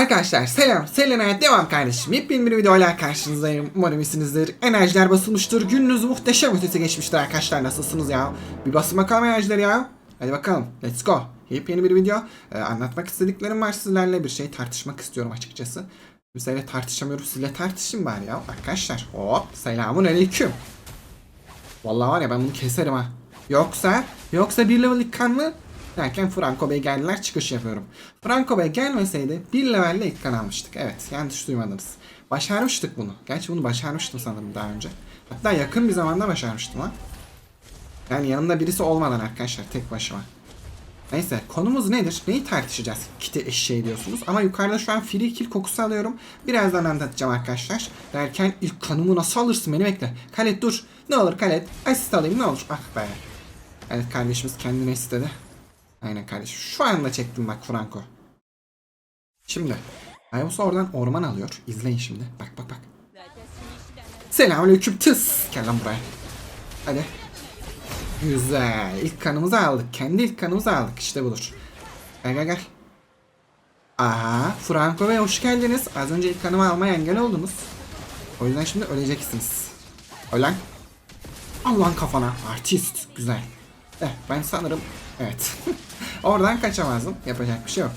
Arkadaşlar selam. Selena'ya devam kardeşim. Yepyeni bir videoyla karşınızdayım. Umarım iyisinizdir. Enerjiler basılmıştır. Gününüz muhteşem ötesi geçmiştir arkadaşlar. Nasılsınız ya? Bir basın bakalım enerjileri ya. Hadi bakalım. Let's go. Yepyeni bir video. Ee, anlatmak istediklerim var sizlerle. Bir şey tartışmak istiyorum açıkçası. Sizlerle tartışamıyorum. Sizle tartışayım bari ya. Arkadaşlar. Hop. Selamun aleyküm. Vallahi var ya ben bunu keserim ha. Yoksa, yoksa bir level ilk kan mı? Derken Franco Bey geldiler çıkış yapıyorum. Franco Bey gelmeseydi bir levelle ilk kan. Evet yanlış duymadınız. Başarmıştık bunu. Gerçi bunu başarmıştım sanırım daha önce. Hatta yakın bir zamanda başarmıştım ha. Yani yanında birisi olmadan arkadaşlar tek başıma. Neyse konumuz nedir? Neyi tartışacağız? Kiti eşeği diyorsunuz. Ama yukarıda şu an free kill kokusu alıyorum. Birazdan anlatacağım arkadaşlar. Derken ilk kanımı nasıl alırsın beni bekle. Kalet dur. Ne olur Kalet. Asist alayım ne olur. Ah be. Evet kardeşimiz kendine istedi. Aynen kardeşim. Şu anda çektim bak Franco. Şimdi. Ayvos oradan orman alıyor. İzleyin şimdi. Bak bak bak. Selamünaleyküm tıs. Gel lan buraya. Hadi. Güzel. İlk kanımızı aldık. Kendi ilk kanımızı aldık. İşte budur. Gel gel gel. Aha. Franco Bey hoş geldiniz. Az önce ilk kanımı almaya engel oldunuz. O yüzden şimdi öleceksiniz. Ölen. Allah'ın kafana. Artist. Güzel. Eh ben sanırım evet. Oradan kaçamazdım. Yapacak bir şey yok.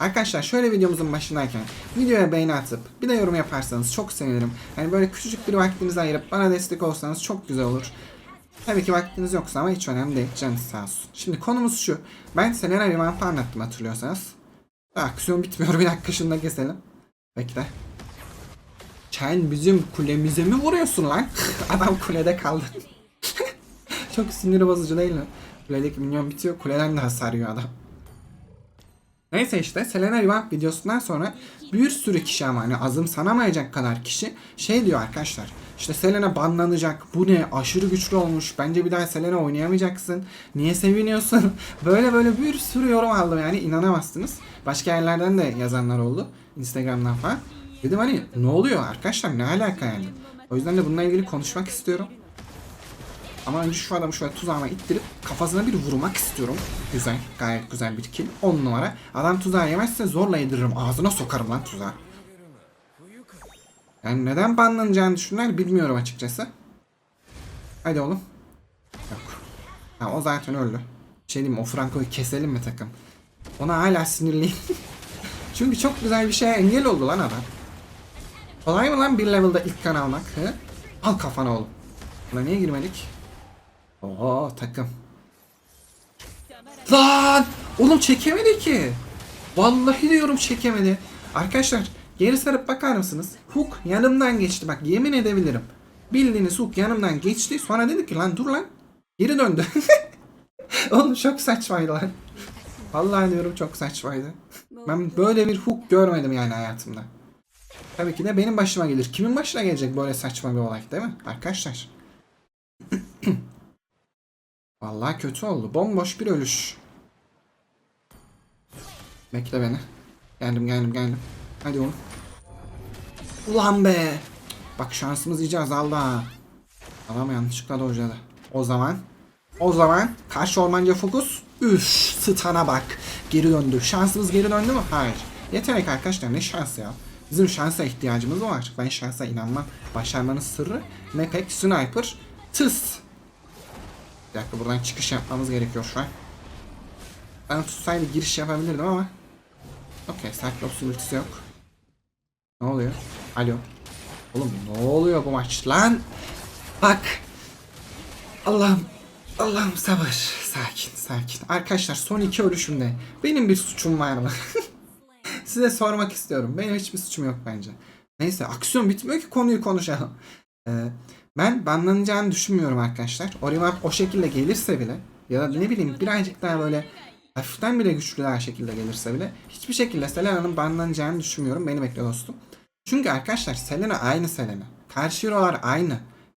Arkadaşlar şöyle videomuzun başındayken videoya beğeni atıp bir de yorum yaparsanız çok sevinirim. Yani böyle küçücük bir vaktinizi ayırıp bana destek olsanız çok güzel olur. Tabii ki vaktiniz yoksa ama hiç önemli değil. Canınız sağ olsun. Şimdi konumuz şu. Ben Selena Revamp'ı anlattım hatırlıyorsanız. Aksiyon bitmiyor. Bir dakika şunu da keselim. Bekle. Sen bizim kulemize mi vuruyorsun lan? Adam kulede kaldı. Çok sinir bozucu değil mi? Kuledeki minyon bitiyor. Kuleden de hasar yiyor adam. Neyse işte Selena Revamp videosundan sonra bir sürü kişi ama hani azım sanamayacak kadar kişi şey diyor arkadaşlar. İşte Selena banlanacak. Bu ne? Aşırı güçlü olmuş. Bence bir daha Selena oynayamayacaksın. Niye seviniyorsun? böyle böyle bir sürü yorum aldım yani inanamazsınız. Başka yerlerden de yazanlar oldu. Instagram'dan falan. Dedim hani ne oluyor arkadaşlar ne alaka yani. O yüzden de bununla ilgili konuşmak istiyorum. Ama önce şu adamı şöyle tuzağıma ittirip kafasına bir vurmak istiyorum. Güzel. Gayet güzel bir kill. 10 numara. Adam tuzağı yemezse zorla yediririm. Ağzına sokarım lan tuzağı. Yani neden banlanacağını düşünler bilmiyorum açıkçası. Hadi oğlum. Yok. Ha, o zaten öldü. Şey diyeyim o Franco'yu keselim mi takım? Ona hala sinirliyim. Çünkü çok güzel bir şeye engel oldu lan adam. Kolay mı lan bir level'da ilk kan almak? He? Al kafana oğlum. Buna niye girmedik? Oho takım. Lan! Oğlum çekemedi ki. Vallahi diyorum çekemedi. Arkadaşlar geri sarıp bakar mısınız? Hook yanımdan geçti bak yemin edebilirim. Bildiğiniz Hook yanımdan geçti sonra dedi ki lan dur lan. Geri döndü. Oğlum çok saçmaydı lan. Vallahi diyorum çok saçmaydı. Ben böyle bir hook görmedim yani hayatımda. Tabii ki de benim başıma gelir. Kimin başına gelecek böyle saçma bir olay değil mi arkadaşlar? Vallahi kötü oldu. Bomboş bir ölüş. Bekle beni. Geldim geldim geldim. Hadi oğlum. Ulan be. Bak şansımız iyice azaldı ha. Adam yanlışlıkla dojladı. O zaman. O zaman karşı ormanca fokus. Üf stana bak. Geri döndü. Şansımız geri döndü mü? Hayır. Yetenek arkadaşlar ne şans ya. Bizim şansa ihtiyacımız var. Ben şansa inanmam. Başarmanın sırrı Mepek Sniper Tıs. Bir dakika buradan çıkış yapmamız gerekiyor şu an. Ben tutsaydı giriş yapabilirdim ama. Okey Cyclops'un ultisi yok. Ne oluyor? Alo. Oğlum ne oluyor bu maç lan? Bak. Allah'ım. Allah'ım sabır. Sakin sakin. Arkadaşlar son iki ölüşümde benim bir suçum var mı? Size sormak istiyorum. Benim hiçbir suçum yok bence. Neyse aksiyon bitmiyor ki konuyu konuşalım. Ee, ben banlanacağını düşünmüyorum arkadaşlar. Orimap o şekilde gelirse bile ya da ne bileyim birazcık daha böyle hafiften bile güçlü daha şekilde gelirse bile hiçbir şekilde Selena'nın banlanacağını düşünmüyorum. Beni bekle dostum. Çünkü arkadaşlar Selena aynı Selena. Karşı hero'lar aynı.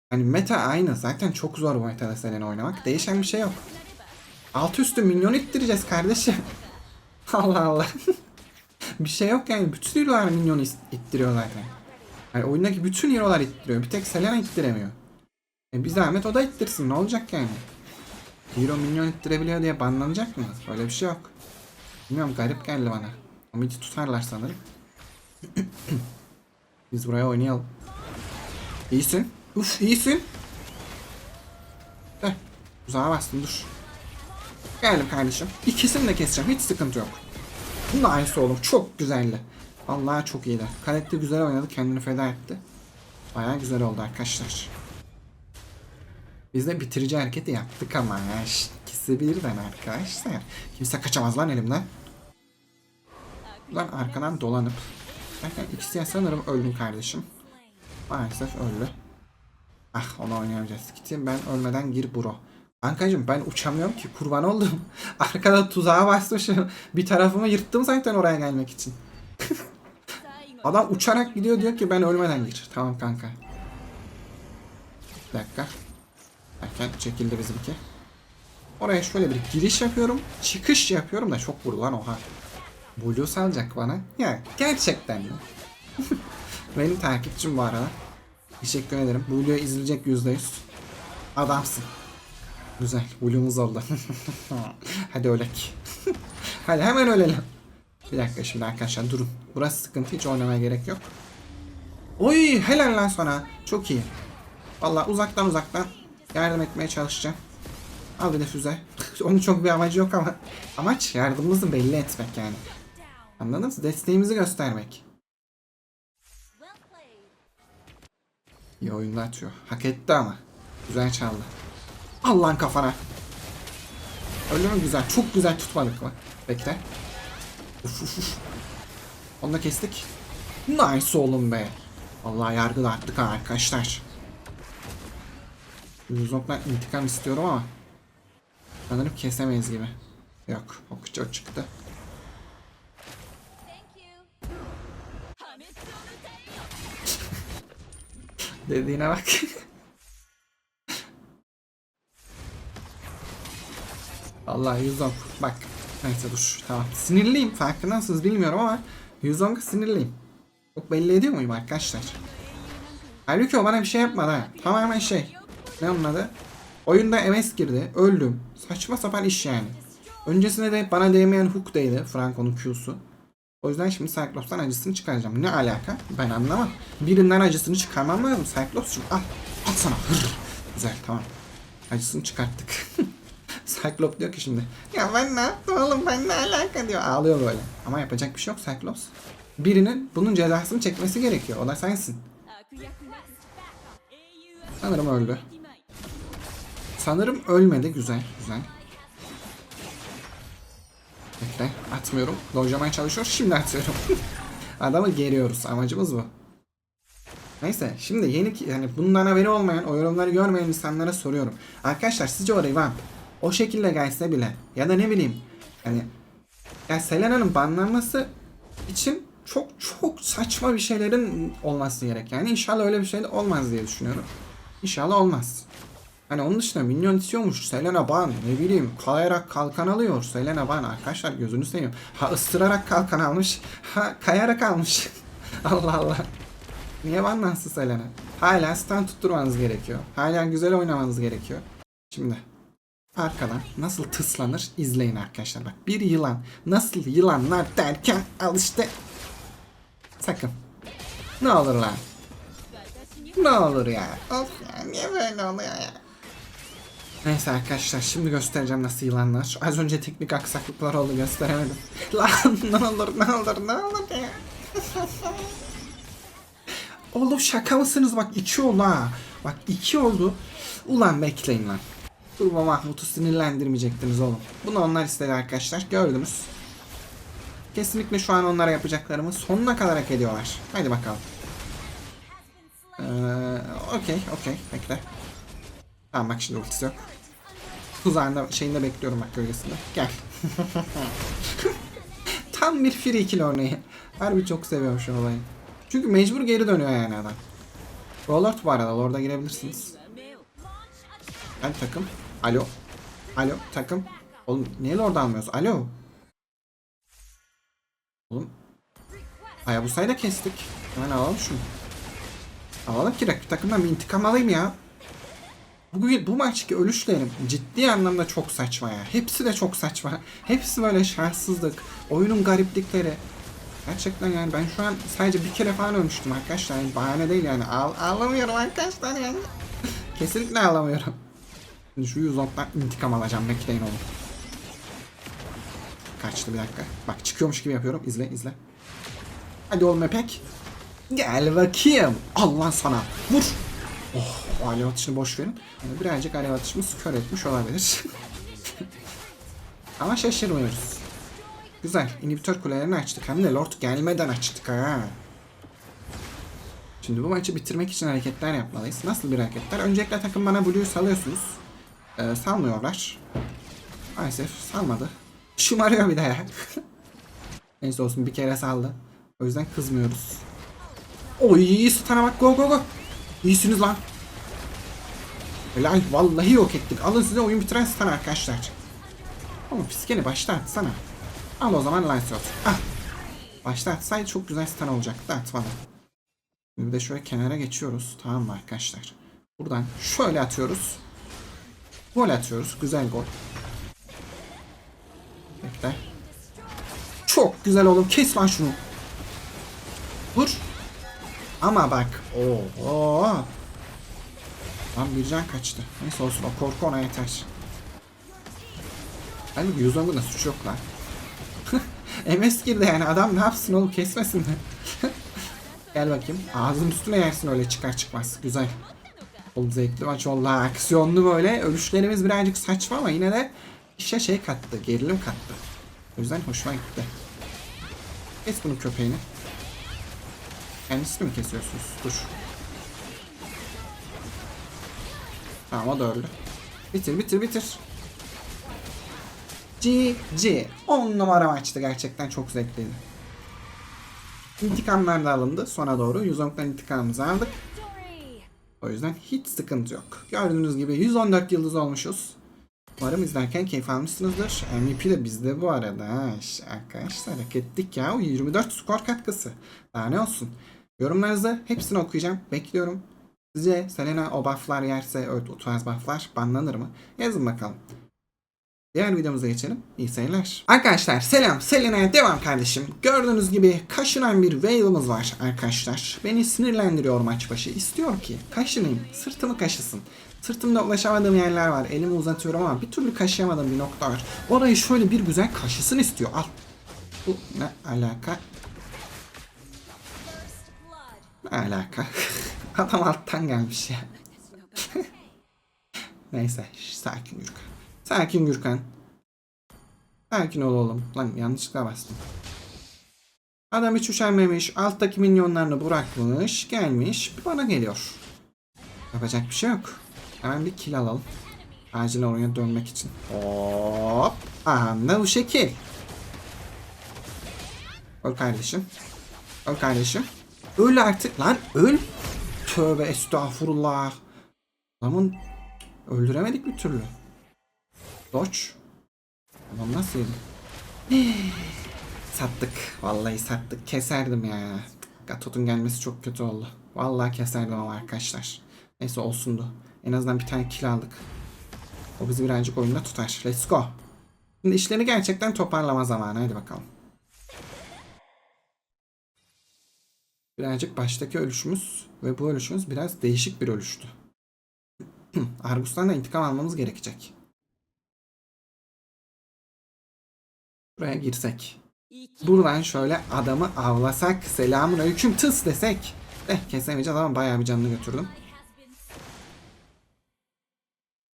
Hani meta aynı. Zaten çok zor bu metada Selena oynamak. Değişen bir şey yok. Altı üstü milyon ittireceğiz kardeşim. Allah Allah. bir şey yok yani. Bütün hero'lar milyon ittiriyor zaten. Yani oyundaki bütün hero'lar ittiriyor. Bir tek Selena ittiremiyor. E bir zahmet o da ittirsin. Ne olacak yani? Hero milyon ittirebiliyor diye banlanacak mı? Öyle bir şey yok. Bilmiyorum garip geldi bana. O midi tutarlar sanırım. Biz buraya oynayalım. İyisin. Uf iyisin. Heh. Uzağa bastım dur. Geldim kardeşim. İkisini de keseceğim. Hiç sıkıntı yok. Bunun da aynısı oğlum. Çok güzeldi. Vallahi çok iyiydi. Kalette güzel oynadı. Kendini feda etti. Baya güzel oldu arkadaşlar. Biz de bitirici hareketi yaptık ama ya. İkisi birden arkadaşlar. Kimse kaçamaz lan elimden. Lan arkadan dolanıp. Zaten ikisi sanırım öldüm kardeşim. Maalesef öldü. Ah onu oynayamayacağız. Gittim ben ölmeden gir bro. Kankacım ben uçamıyorum ki kurban oldum. Arkada tuzağa basmışım. Bir tarafımı yırttım zaten oraya gelmek için. Adam uçarak gidiyor diyor ki ben ölmeden gir. Tamam kanka. Bir dakika. Erken çekildi bizimki. Oraya şöyle bir giriş yapıyorum. Çıkış yapıyorum da çok vurdu lan oha. Blue salacak bana. Ya gerçekten mi? Benim takipçim bu arada. Teşekkür ederim. Blue'ya izleyecek %100. Adamsın. Güzel. Blue'umuz oldu. Hadi ölek. Hadi hemen ölelim. Bir dakika şimdi arkadaşlar durun. Burası sıkıntı hiç oynamaya gerek yok. Oy helal lan sana. Çok iyi. Vallahi uzaktan uzaktan yardım etmeye çalışacağım. Al bir de füze. Onun çok bir amacı yok ama amaç yardımımızı belli etmek yani. Anladınız? Desteğimizi göstermek. İyi oyunda atıyor. Hak etti ama. Güzel çaldı. Allah'ın kafana. Öyle mi güzel? Çok güzel tutmadık mı? Bekle. Uf uf uf. Onu da kestik. Nice oğlum be. Vallahi yargı da attık ha arkadaşlar. Yüzok'tan intikam istiyorum ama sanırım kesemeyiz gibi. Yok, ok çok çıktı. Dediğine bak. Allah Yuzong bak. Neyse dur tamam. Sinirliyim farkındasınız bilmiyorum ama Yuzong'a sinirliyim. Çok belli ediyor muyum arkadaşlar? Halbuki o bana bir şey yapmadı ha. Tamamen şey. Ne onun adı? Oyunda MS girdi. Öldüm. Saçma sapan iş yani. Öncesinde de bana değmeyen hook değdi. Franco'nun Q'su. O yüzden şimdi Cyclops'tan acısını çıkaracağım. Ne alaka? Ben anlamam. Birinden acısını çıkarmam lazım. Cyclops'cum al. Al sana. Hır. Güzel tamam. Acısını çıkarttık. Cyclops diyor ki şimdi. Ya ben ne yaptım oğlum ben ne alaka diyor. Ağlıyor böyle. Ama yapacak bir şey yok Cyclops. Birinin bunun cezasını çekmesi gerekiyor. O da sensin. Sanırım öldü. Sanırım ölmedi. Güzel. Güzel. Bekle. Atmıyorum. Dojlamaya çalışıyor. Şimdi atıyorum. Adamı geriyoruz. Amacımız bu. Neyse şimdi yeni yani bundan haberi olmayan o yorumları görmeyen insanlara soruyorum. Arkadaşlar sizce o revamp o şekilde gelse bile ya da ne bileyim yani ya Selena'nın banlanması için çok çok saçma bir şeylerin olması gerek. Yani inşallah öyle bir şey de olmaz diye düşünüyorum. İnşallah olmaz. Hani onun dışında minyon istiyormuş. Selena ban ne bileyim kayarak kalkan alıyor. Selena ban arkadaşlar gözünü seveyim. Ha ısırarak kalkan almış. Ha kayarak almış. Allah Allah. Niye banlansın Selena? Hala stand tutturmanız gerekiyor. Hala güzel oynamanız gerekiyor. Şimdi arkadan nasıl tıslanır izleyin arkadaşlar. Bak bir yılan nasıl yılanlar derken al işte. Sakın. Ne olur lan. Ne olur ya. Of ya niye böyle oluyor ya. Neyse arkadaşlar şimdi göstereceğim nasıl yılanlar. Az önce teknik aksaklıklar oldu gösteremedim. Lan ne olur ne olur ne olur ya. Oğlum şaka mısınız bak iki oldu ha. Bak iki oldu. Ulan bekleyin lan. Turbo Mahmut'u sinirlendirmeyecektiniz oğlum. Bunu onlar istedi arkadaşlar. Gördünüz. Kesinlikle şu an onlara yapacaklarımı sonuna kadar hak ediyorlar. Haydi bakalım. Ee, okey okey bekle. Tamam bak şimdi ultisi yok. Tuzağında şeyinde bekliyorum bak gölgesinde. Gel. Tam bir free kill örneği. Harbi çok seviyorum şu olayı. Çünkü mecbur geri dönüyor yani adam. Rollord bu arada. Orada girebilirsiniz. Hadi takım. Alo. Alo takım. Oğlum niye Lord almıyoruz? Alo. Oğlum. Hayabusa'yı da kestik. Hemen alalım şunu. Alalım ki rakip takımdan bir intikam alayım ya. Bugün bu maçki ölüşlerim ciddi anlamda çok saçma ya. Hepsi de çok saçma. Hepsi böyle şanssızlık. Oyunun gariplikleri. Gerçekten yani ben şu an sadece bir kere falan ölmüştüm arkadaşlar. Yani bahane değil yani. Ağ ağlamıyorum arkadaşlar yani. Kesinlikle ağlamıyorum. Şimdi şu 110'dan intikam alacağım. Bekleyin oğlum. Kaçtı bir dakika. Bak çıkıyormuş gibi yapıyorum. İzle izle. Hadi oğlum Epek. Gel bakayım. Allah sana. Vur. Oh, o alev atışını boş verin. Yani birazcık alev atışımız kör etmiş olabilir. Ama şaşırmıyoruz. Güzel. İnhibitör kulelerini açtık. Hem de Lord gelmeden açtık ha. Şimdi bu maçı bitirmek için hareketler yapmalıyız. Nasıl bir hareketler? Öncelikle takım bana Blue'yu salıyorsunuz. Ee, salmıyorlar. Maalesef salmadı. Şımarıyor bir de ya. Neyse olsun bir kere saldı. O yüzden kızmıyoruz. Oy stana bak go go go. İyisiniz lan. Helal vallahi yok ettik. Alın size oyun bitiren stun arkadaşlar. Ama fiskeni başta atsana. Al o zaman Lancelot. Ah. Başta atsaydı çok güzel stun olacaktı. Atmadı. Şimdi bir de şöyle kenara geçiyoruz. Tamam mı arkadaşlar? Buradan şöyle atıyoruz. Gol atıyoruz. Güzel gol. Bekle. Çok güzel oğlum. Kes lan şunu. Vur. Ama bak. Oo. Lan bir can kaçtı. Neyse olsun o korku ona yeter. Halbuki Yuzong'un da suçu yok lan. MS girdi yani adam ne yapsın oğlum kesmesin mi? Gel bakayım. Ağzın üstüne yersin öyle çıkar çıkmaz. Güzel. Oğlum zevkli maç oldu. Aksiyonlu böyle. Ölüşlerimiz birazcık saçma ama yine de işe şey kattı. Gerilim kattı. O yüzden hoşuma gitti. Kes bunun köpeğini. Kendisini mi kesiyorsunuz? Dur. Tamam o da öldü. Bitir bitir bitir. GG. 10 numara maçtı gerçekten çok zevkliydi. İntikamlar da alındı sona doğru. 110'dan intikamımızı aldık. O yüzden hiç sıkıntı yok. Gördüğünüz gibi 114 yıldız olmuşuz. Umarım izlerken keyif almışsınızdır. MVP de bizde bu arada. Arkadaşlar hak ettik ya. O 24 skor katkısı. Daha ne olsun. Yorumlarınızı hepsini okuyacağım. Bekliyorum. Sizce Selena o bufflar yerse evet, o tarz bufflar banlanır mı? Yazın bakalım. Diğer videomuza geçelim. İyi seyirler. Arkadaşlar selam. Selena'ya devam kardeşim. Gördüğünüz gibi kaşınan bir Veil'ımız var arkadaşlar. Beni sinirlendiriyor maç başı. İstiyor ki kaşınayım. Sırtımı kaşısın. Sırtımda ulaşamadığım yerler var. Elimi uzatıyorum ama bir türlü kaşıyamadığım bir nokta var. Orayı şöyle bir güzel kaşısın istiyor. Al. Bu ne alaka? Ne alaka? Adam alttan gelmiş ya. Neyse sakin Gürkan. Sakin Gürkan. Sakin ol oğlum. Lan yanlışlıkla bastım. Adam hiç üşenmemiş. Alttaki minyonlarını bırakmış. Gelmiş. Bana geliyor. Yapacak bir şey yok. Hemen bir kill alalım. Acil oraya dönmek için. Hop. Aha bu şekil. Öl kardeşim. Öl kardeşim. Öl artık lan öl. Tövbe estağfurullah. Adamın öldüremedik bir türlü. Dodge. Adam nasıl yedi? sattık. Vallahi sattık. Keserdim ya. Gatot'un gelmesi çok kötü oldu. Vallahi keserdim ama arkadaşlar. Neyse olsundu. En azından bir tane kill aldık. O bizi birazcık oyunda tutar. Let's go. Şimdi işleri gerçekten toparlama zamanı. Hadi bakalım. Birazcık baştaki ölüşümüz ve bu ölüşümüz biraz değişik bir ölüştü. Argus'tan da intikam almamız gerekecek. Buraya girsek. Buradan şöyle adamı avlasak. Selamun aleyküm tıs desek. Eh kesemeyeceğiz ama bayağı bir canını götürdüm.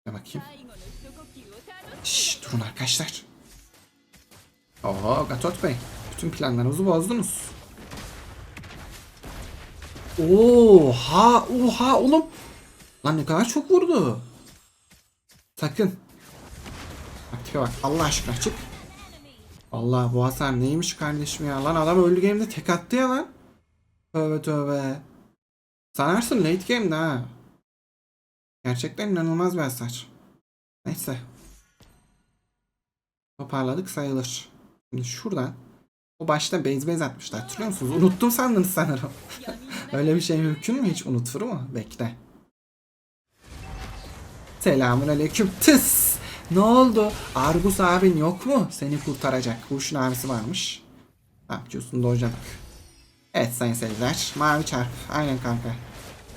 Bir bakayım. Şşş durun arkadaşlar. Oho Gatot Bey. Bütün planlarımızı bozdunuz. Oha oha oğlum. Lan ne kadar çok vurdu. Sakın. Bak tipe bak Allah aşkına çık. Allah bu hasar neymiş kardeşim ya. Lan adam öldü game'de tek attı ya lan. Tövbe tövbe. Sanarsın late game'de ha. Gerçekten inanılmaz bir hasar. Neyse. Toparladık sayılır. Şimdi şuradan o başta base base atmıştı hatırlıyor musunuz? Unuttum sandınız sanırım. Öyle bir şey mümkün mü hiç unutur mu? Bekle. Selamun aleyküm. Tıs. Ne oldu? Argus abin yok mu? Seni kurtaracak. Huşun abisi varmış. Tamam Q'sunu doğacadık. Evet sayın seyirciler. Mavi çarp. Aynen kanka.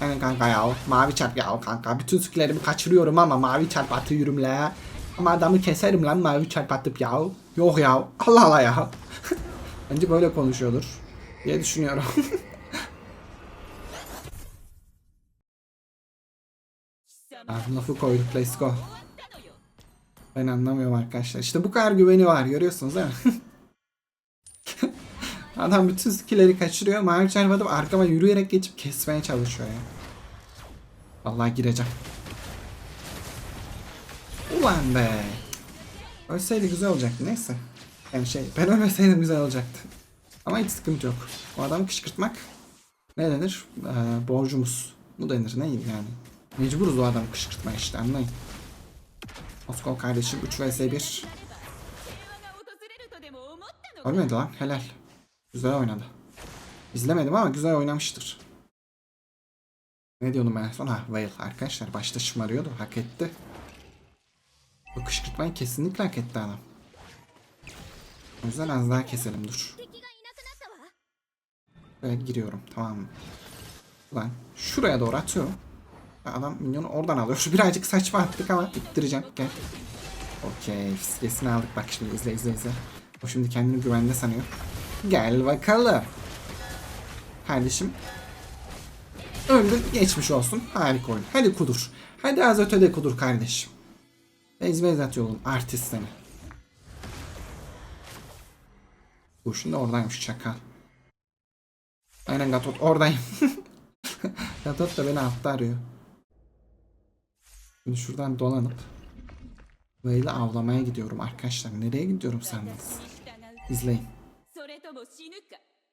Aynen kanka ya. Mavi çarp ya kanka. Bütün skillerimi kaçırıyorum ama mavi çarp atıyorum la. Ama adamı keserim lan mavi çarp atıp ya. Yok ya. Allah Allah ya. Bence böyle konuşuyordur. diye düşünüyorum. Abi lafı koyduk let's go. Ben anlamıyorum arkadaşlar. İşte bu kadar güveni var görüyorsunuz değil mi? Adam bütün skill'leri kaçırıyor. Mavi çarpıp arkama yürüyerek geçip kesmeye çalışıyor ya. Vallahi gireceğim. Ulan be. Ölseydi güzel olacaktı neyse. Yani şey ben ölmeseydim güzel olacaktı. Ama hiç sıkıntı yok. O adamı kışkırtmak ne denir? Ee, borcumuz. Bu denir ne yani. Mecburuz o adamı kışkırtmaya işte anlayın. Moskov kardeşim 3 vs 1. Ölmedi lan helal. Güzel oynadı. İzlemedim ama güzel oynamıştır. Ne diyordum ben en son? Ha Whale arkadaşlar başta şımarıyordu. Hak etti. Bu kışkırtmayı kesinlikle hak etti adam. O yüzden az daha keselim dur. Böyle giriyorum tamam mı? Ulan şuraya doğru atıyorum. Adam minyonu oradan alıyor. Birazcık saçma attık ama ittireceğim. Gel. Okey. Fiskesini aldık. Bak şimdi izle izle izle. O şimdi kendini güvende sanıyor. Gel bakalım. Kardeşim. Öldün. Geçmiş olsun. Harika oyun. Hadi kudur. Hadi az ötede kudur kardeşim. Beyz beyz at yolun. Artist seni. Bu şimdi oradaymış çakal. Aynen Gatot oradayım. Gatot da beni altta arıyor. Şimdi şuradan dolanıp Whale'i avlamaya gidiyorum arkadaşlar. Nereye gidiyorum sandınız? İzleyin.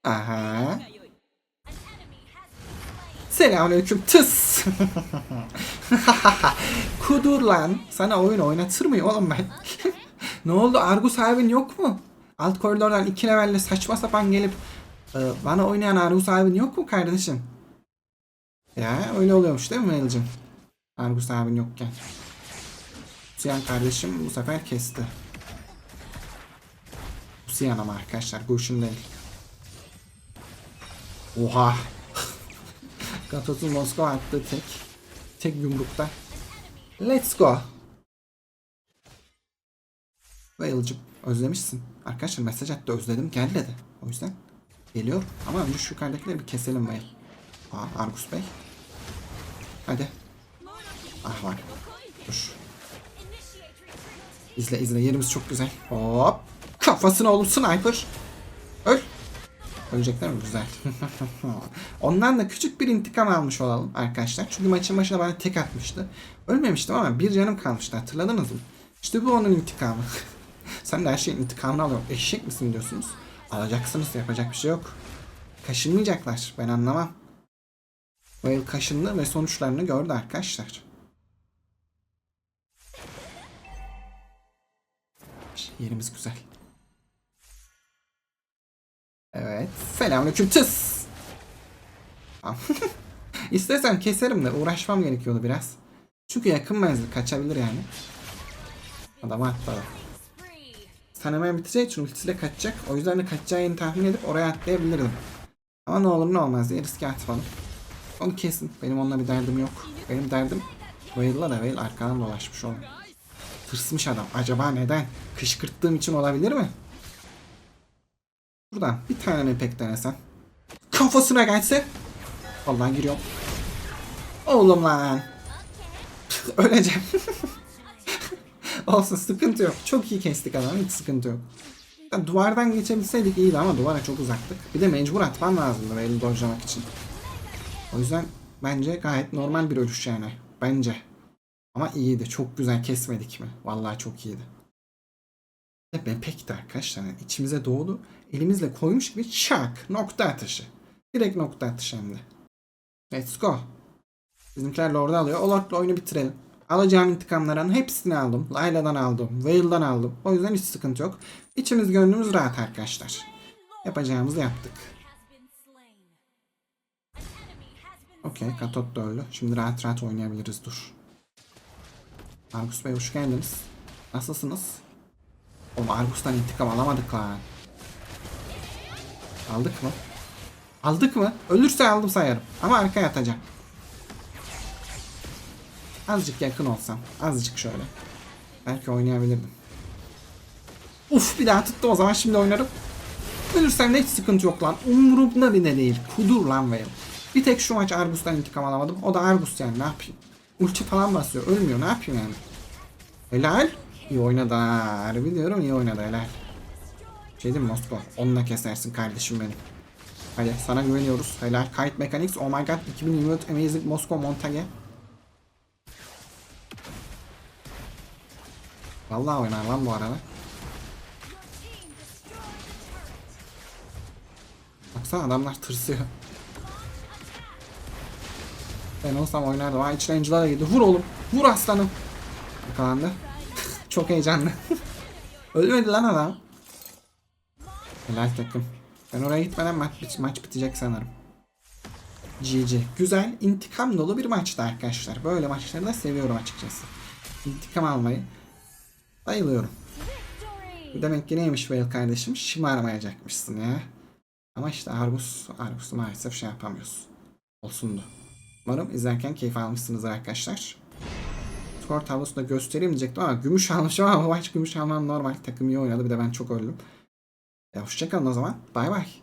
Aha. Selamünaleyküm tıs. Kudur lan. Sana oyun oynatır mıyım oğlum ben? ne oldu Argus abin yok mu? Alt koridordan iki levelle saçma sapan gelip e, bana oynayan Argus abin yok mu kardeşim? Ya öyle oluyormuş değil mi Melcim? Argus abin yokken. Siyan kardeşim bu sefer kesti. Siyan ama arkadaşlar Gushin değil. Oha. Gatos'un Moskova attığı tek. Tek yumrukta. Let's go. Whale'cım özlemişsin. Arkadaşlar mesaj attı özledim gel dedi. O yüzden geliyor. Ama önce şu yukarıdakileri bir keselim Whale. Aa Argus Bey. Hadi. Ah var. Dur. İzle izle yerimiz çok güzel. Hop. Kafasına oğlum sniper. Öl. Ölecekler mi? Güzel. Ondan da küçük bir intikam almış olalım arkadaşlar. Çünkü maçın başına bana tek atmıştı. Ölmemiştim ama bir canım kalmıştı hatırladınız mı? İşte bu onun intikamı. Sen de her şeyin intikamını alıyorsun. Eşek misin diyorsunuz. Alacaksınız yapacak bir şey yok. Kaşınmayacaklar. Ben anlamam. Whale kaşındı ve sonuçlarını gördü arkadaşlar. Yerimiz güzel. Evet. Selamünaleyküm tıs. İstesem keserim de uğraşmam gerekiyordu biraz. Çünkü yakın menzil kaçabilir yani. Adam atladı. Sen hemen biteceği için ultisiyle kaçacak. O yüzden de kaçacağı yerini tahmin edip oraya atlayabilirdim. Ama ne olur ne olmaz diye riske atmadım. Onu kesin. Benim onunla bir derdim yok. Benim derdim Whale'la da Whale arkadan dolaşmış oğlum. Tırsmış adam. Acaba neden? Kışkırttığım için olabilir mi? Buradan bir tane pek denesem. Kafasına gelse. Vallahi giriyorum. Oğlum lan. Öleceğim. Olsun sıkıntı yok. Çok iyi kestik adamı. Hiç sıkıntı yok. Ya, duvardan geçebilseydik iyiydi ama duvara çok uzaktık. Bir de mecbur atman lazımdı Vayne'i dojlamak için. O yüzden bence gayet normal bir ölüş yani. Bence. Ama iyiydi. Çok güzel kesmedik mi? Vallahi çok iyiydi. Ve bepekti arkadaşlar. Yani içimize doğdu. Elimizle koymuş gibi şak. Nokta atışı. Direkt nokta atışı hem de. Let's go. Bizimkiler Lord'u alıyor. O Lord'la oyunu bitirelim. Alacağım intikamların hepsini aldım. Layla'dan aldım. Whale'dan aldım. O yüzden hiç sıkıntı yok. İçimiz gönlümüz rahat arkadaşlar. Yapacağımızı yaptık. Okey. Katot da öldü. Şimdi rahat rahat oynayabiliriz. Dur. Argus Bey hoş geldiniz. Nasılsınız? Oğlum Argus'tan intikam alamadık lan. Aldık mı? Aldık mı? Ölürse aldım sayarım. Ama arkaya atacağım. Azıcık yakın olsam. Azıcık şöyle. Belki oynayabilirdim. Uf bir daha tuttu o zaman şimdi oynarım. Ölürsem hiç sıkıntı yok lan. Umurumda bile değil. Kudur lan Veil. Bir tek şu maç Argus'tan intikam alamadım. O da Argus yani ne yapayım. Ulti falan basıyor. Ölmüyor ne yapayım yani. Helal. İyi oynadı ha. Harbi diyorum iyi oynadı helal. Şey diyeyim mi Moskova? Onunla kesersin kardeşim benim. Hadi sana güveniyoruz. Helal. Kite Mechanics. Oh my god. 2024 Amazing Moscow Montage. Vallahi oynar lan bu arada. Baksana adamlar tırsıyor. Ben olsam oynardım. Aa iç range'lara girdi. Vur oğlum. Vur aslanım. Yakalandı. Çok heyecanlı. Ölmedi lan adam. Helal takım. Ben oraya gitmeden maç, maç bitecek sanırım. GG. Güzel, intikam dolu bir maçtı arkadaşlar. Böyle maçları da seviyorum açıkçası. İntikam almayı bayılıyorum. Demek ki neymiş Veil kardeşim? Şımarmayacakmışsın ya. Ama işte Argus, Argus'u maalesef şey yapamıyoruz. Olsundu. Umarım izlerken keyif almışsınızdır arkadaşlar. Skor tablosunu da göstereyim diyecektim ama gümüş almışım ama maç gümüş almam normal. Takım iyi oynadı bir de ben çok öldüm. Ya hoşçakalın o zaman. Bay bay.